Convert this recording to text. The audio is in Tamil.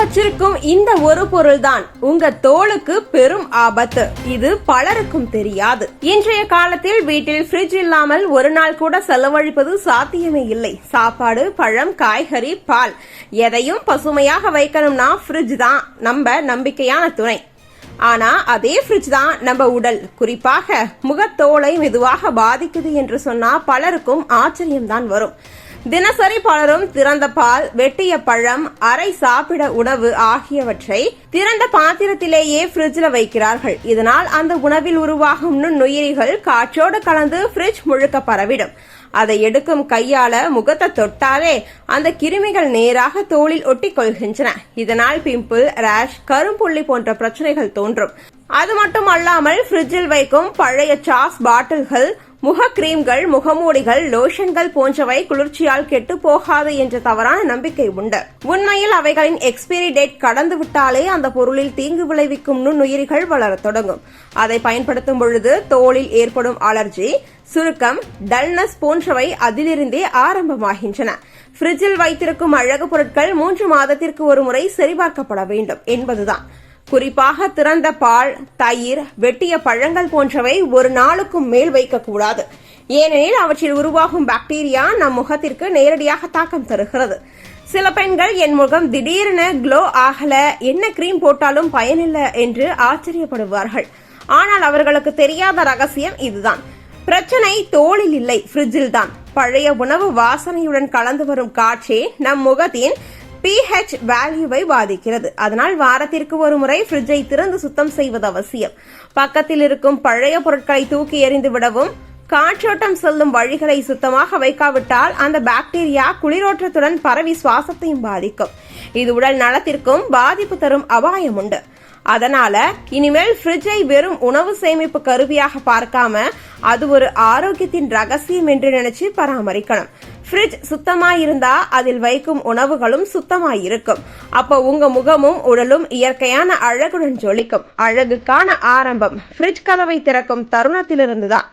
வச்சிருக்கும் இந்த ஒரு பொருள்தான். உங்க தோலுக்கு பெரும் ஆபத்து. இது பலருக்கும் தெரியாது. இன்றைய காலத்தில் வீட்டில் ஃப்ரிட்ஜ் இல்லாமல் ஒரு நாள் கூட செலவழிப்பது சாத்தியமே இல்லை. சாப்பாடு பழம் காய்கறி பால். எதையும் பசுமையாக வைக்கணும்னா ஃப்ரிட்ஜ் தான் நம்ம நம்பிக்கையான துணை. ஆனா அதே ஃப்ரிட்ஜ் தான் நம்ம உடல். குறிப்பாக முகத்தோலை மெதுவாக பாதிக்குது என்று சொன்னா பலருக்கும் ஆச்சரியம்தான் வரும். தினசரி பலரும் திறந்த பால் வெட்டிய பழம் அரை சாப்பிட உணவு ஆகியவற்றை திறந்த பாத்திரத்திலேயே ஃப்ரிட்ஜில் வைக்கிறார்கள். இதனால் அந்த உணவில் உருவாகும் நுண்ணுயிரிகள் காற்றோடு கலந்து ஃப்ரிட்ஜ் முழுக்க பரவிடும். அதை எடுக்கும் கையால முகத்தை தொட்டாலே அந்த கிருமிகள் நேராக தோளில் ஒட்டி கொள்கின்றன இதனால் பிம்பிள் ரேஷ் கரும்புள்ளி போன்ற பிரச்சனைகள் தோன்றும். அது மட்டும் அல்லாமல் ஃப்ரிட்ஜில் வைக்கும் பழைய சாஸ் பாட்டில்கள் முக கிரீம்கள் முகமூடிகள் லோஷன்கள் போன்றவை குளிர்ச்சியால் கெட்டு போகாது என்ற தவறான நம்பிக்கை உண்டு. உண்மையில் அவைகளின் எக்ஸ்பைரி டேட் கடந்து விட்டாலே அந்த பொருளில் தீங்கு விளைவிக்கும் நுண்ணுயிரிகள் வளரத் தொடங்கும். அதை பயன்படுத்தும் பொழுது தோலில் ஏற்படும் அலர்ஜி சுருக்கம் டல்னஸ் போன்றவை அதிலிருந்தே ஆரம்பமாகின்றன. ஃப்ரிட்ஜில் வைத்திருக்கும் அழகு பொருட்கள் மூன்று மாதத்திற்கு ஒரு முறை சரிபார்க்கப்பட வேண்டும் என்பதுதான். குறிப்பாக திறந்த பால் தயிர் வெட்டிய பழங்கள் போன்றவை ஒரு நாளுக்கும் மேல் வைக்கக்கூடாது. ஏனெனில் அவற்றில் உருவாகும் பாக்டீரியா நம் முகத்திற்கு நேரடியாக தாக்கம் தருகிறது. சில பெண்கள் என் முகம் திடீரென க்ளோ ஆகல என்ன கிரீம் போட்டாலும் பயனில்லை என்று ஆச்சரியப்படுவார்கள். ஆனால் அவர்களுக்கு தெரியாத ரகசியம் இதுதான். பிரச்சனை தோளில் இல்லை ஃப்ரிட்ஜில் தான். பழைய உணவு வாசனையுடன் கலந்து வரும் காற்றே நம் முகத்தின் பிஹெச் வேல்யூவை பாதிக்கிறது அதனால் வாரத்திற்கு ஒரு முறை ஃப்ரிட்ஜை திறந்து சுத்தம் செய்வது அவசியம். பக்கத்தில் இருக்கும் பழைய பொருட்களை தூக்கி எறிந்து விடவும் காற்றோட்டம் செல்லும் வழிகளை சுத்தமாக வைக்காவிட்டால் அந்த பாக்டீரியா குளிரோட்டத்துடன் பரவி சுவாசத்தையும் பாதிக்கும். இது உடல் நலத்திற்கும் பாதிப்பு தரும் அபாயம் உண்டு. அதனால இனிமேல் ஃப்ரிட்ஜை வெறும் உணவு சேமிப்பு கருவியாக பார்க்காம அது ஒரு ஆரோக்கியத்தின் ரகசியம் என்று நினைச்சு பராமரிக்கணும். ஃப்ரிட்ஜ் சுத்தமாக இருந்தா அதில் வைக்கும் உணவுகளும் சுத்தமாக இருக்கும் அப்போ உங்க முகமும் உடலும் இயற்கையான அழகுடன் ஜொலிக்கும். அழகுக்கான ஆரம்பம். ஃப்ரிட்ஜ் கதவை திறக்கும் தருணத்திலிருந்து தான்